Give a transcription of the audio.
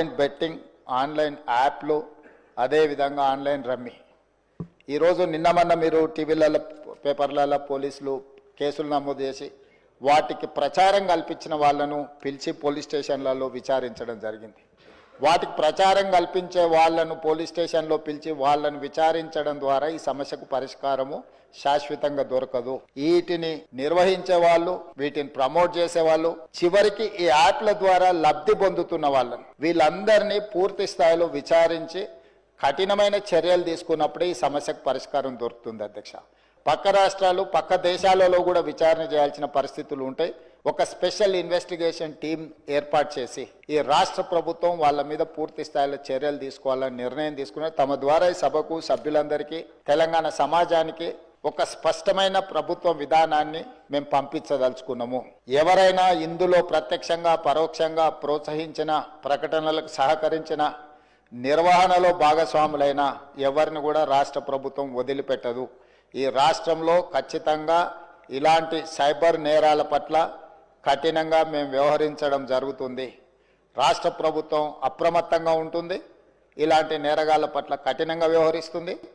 Online betting online యాప్లు అదేవిధంగా online rummy. ఈరోజు నిన్న మొన్న మీరు టీవీలలో పేపర్లలో పోలీసులు కేసులు నమోదు చేసి వాటికి ప్రచారం కల్పించిన వాళ్ళను పిలిచి పోలీస్ స్టేషన్లలో విచారించడం జరిగింది. వాటికి ప్రచారం కల్పించే వాళ్ళను పోలీస్ స్టేషన్లో పిలిచి వాళ్ళను విచారించడం ద్వారా ఈ సమస్యకు పరిష్కారము శాశ్వతంగా దొరకదు. వీటిని నిర్వహించే వాళ్ళు వీటిని ప్రమోట్ చేసే వాళ్ళు చివరికి ఈ యాప్ల ద్వారా లబ్ధి పొందుతున్న వాళ్ళని. వీళ్ళందరినీ పూర్తి స్థాయిలో విచారించి కఠినమైన చర్యలు తీసుకున్నప్పుడే ఈ సమస్యకు పరిష్కారం దొరుకుతుంది అధ్యక్ష. పక్క రాష్ట్రాలు పక్క దేశాలలో కూడా విచారణ చేయాల్సిన పరిస్థితులు ఉంటాయి. ఒక స్పెషల్ ఇన్వెస్టిగేషన్ టీం ఏర్పాటు చేసి ఈ రాష్ట్ర ప్రభుత్వం వాళ్ళ మీద పూర్తి స్థాయిలో చర్యలు తీసుకోవాలని నిర్ణయం తీసుకున్నారు. తమ ద్వారా ఈ సభకు సభ్యులందరికీ తెలంగాణ సమాజానికి ఒక స్పష్టమైన ప్రభుత్వ విధానాన్ని మేము పంపించదలుచుకున్నాము. ఎవరైనా ఇందులో ప్రత్యక్షంగా పరోక్షంగా ప్రోత్సహించిన ప్రకటనలకు సహకరించిన నిర్వహణలో భాగస్వాములైన ఎవరిని కూడా రాష్ట్ర ప్రభుత్వం వదిలిపెట్టదు. ఈ రాష్ట్రంలో ఖచ్చితంగా ఇలాంటి సైబర్ నేరాల పట్ల కఠినంగా మేము వ్యవహరించడం జరుగుతుంది. రాష్ట్ర ప్రభుత్వం అప్రమత్తంగా ఉంటుంది. ఇలాంటి నేరగాళ్ళ పట్ల కఠినంగా వ్యవహరిస్తుంది.